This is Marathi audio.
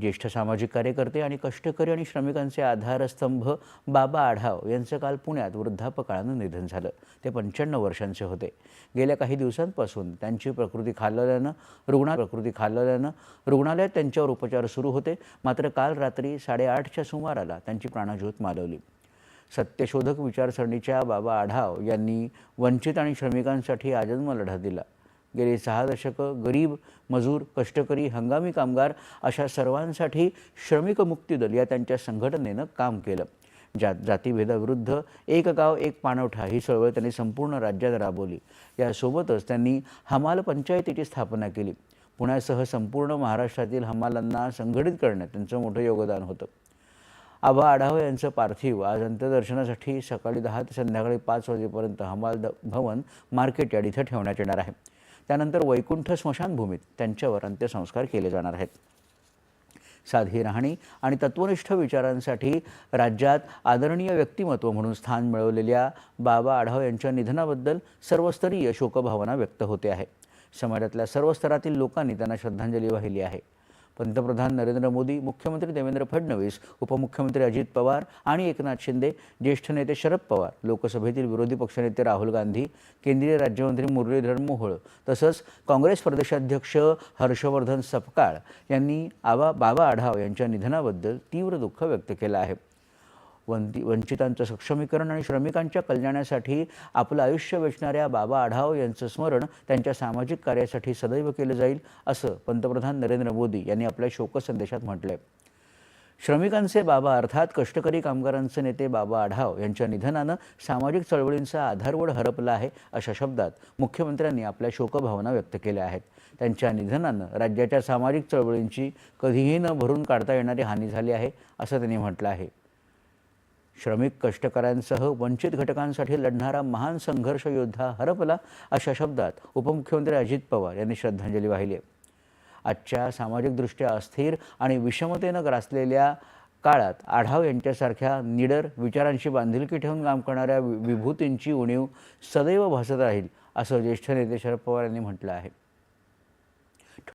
ज्येष्ठ सामाजिक कार्यकर्ते आणि कष्टकरी आणि श्रमिकांचे आधारस्तंभ बाबा आढाव यांचं काल पुण्यात वृद्धापकाळानं निधन झालं. ते पंच्याण्णव वर्षांचे होते. गेल्या काही दिवसांपासून त्यांची प्रकृती खालवल्यानं रुग्णा प्रकृती खालवल्यानं रुग्णालयात त्यांच्यावर उपचार सुरू होते. मात्र काल रात्री साडेआठच्या सुमाराला त्यांची प्राणज्योत मालवली. सत्यशोधक विचारसरणीच्या बाबा आढाव यांनी वंचित आणि श्रमिकांसाठी आजन्म लढा दिला. गेले सहा दशकं गरीब मजूर कष्टकरी हंगामी कामगार अशा सर्वांसाठी श्रमिक मुक्ती दल या त्यांच्या संघटनेनं काम केलं. जात जातीभेदाविरुद्ध एक गाव एक पाणवठा ही चळवळ त्यांनी संपूर्ण राज्यात राबवली. यासोबतच त्यांनी हमाल पंचायतीची स्थापना केली. पुण्यासह संपूर्ण महाराष्ट्रातील हमालांना संघटित करण्यात त्यांचं मोठं योगदान होतं. आबा आढाव यांचं पार्थिव आज अंत्यदर्शनासाठी सकाळी दहा ते संध्याकाळी पाच वाजेपर्यंत हमाल द भवन मार्केट यार्ड इथं ठेवण्यात येणार आहे. त्यानंतर वैकुंठ स्मशानभूमीत त्यांच्यावर अंत्यसंस्कार केले जाणार आहेत. साधी राहणी आणि तत्वनिष्ठ विचारांसाठी राज्यात आदरणीय व्यक्तिमत्व म्हणून स्थान मिळवलेल्या बाबा आढाव यांच्या निधनाबद्दल सर्वस्तरीय शोकभावना व्यक्त होते आहे. समाजातल्या सर्व स्तरातील लोकांनी त्यांना श्रद्धांजली वाहिली आहे. पंतप्रधान नरेंद्र मोदी मुख्यमंत्री देवेंद्र फडणवीस उपमुख्यमंत्री अजित पवार आणि एकनाथ शिंदे ज्येष्ठ नेते शरद पवार लोकसभेतील विरोधी पक्षनेते राहुल गांधी केंद्रीय राज्यमंत्री मुरलीधर मोहोळ तसंच काँग्रेस प्रदेशाध्यक्ष हर्षवर्धन सपकाळ यांनी आबा बाबा आढाव यांच्या निधनाबद्दल तीव्र दुःख व्यक्त केलं आहे. वंती वंचितांचं सक्षमीकरण आणि श्रमिकांच्या कल्याणासाठी आपलं आयुष्य वेचणाऱ्या बाबा आढाव यांचं स्मरण त्यांच्या सामाजिक कार्यासाठी सदैव केलं जाईल असं पंतप्रधान नरेंद्र मोदी यांनी आपल्या शोकसंदेशात आहे श्रमिकांचे बाबा अर्थात कष्टकरी कामगारांचे नेते बाबा आढाव यांच्या निधनानं सामाजिक चळवळींचा आधारवड हरपला आहे अशा शब्दात मुख्यमंत्र्यांनी आपल्या शोकभावना व्यक्त केल्या आहेत. त्यांच्या निधनानं राज्याच्या सामाजिक चळवळींची कधीही न भरून काढता येणारी हानी झाली आहे असं त्यांनी म्हटलं आहे. श्रमिक कष्टकऱ्यांसह वंचित घटकांसाठी लढणारा महान संघर्ष योद्धा हरपला अशा शब्दात उपमुख्यमंत्री अजित पवार यांनी श्रद्धांजली वाहिली. आहे आजच्या सामाजिकदृष्ट्या अस्थिर आणि विषमतेनं ग्रासलेल्या काळात आढाव यांच्यासारख्या निडर विचारांशी बांधिलकी ठेवून काम करणाऱ्या वि- विभूतींची उणीव सदैव भासत राहील असं ज्येष्ठ नेते शरद पवार यांनी म्हटलं आहे.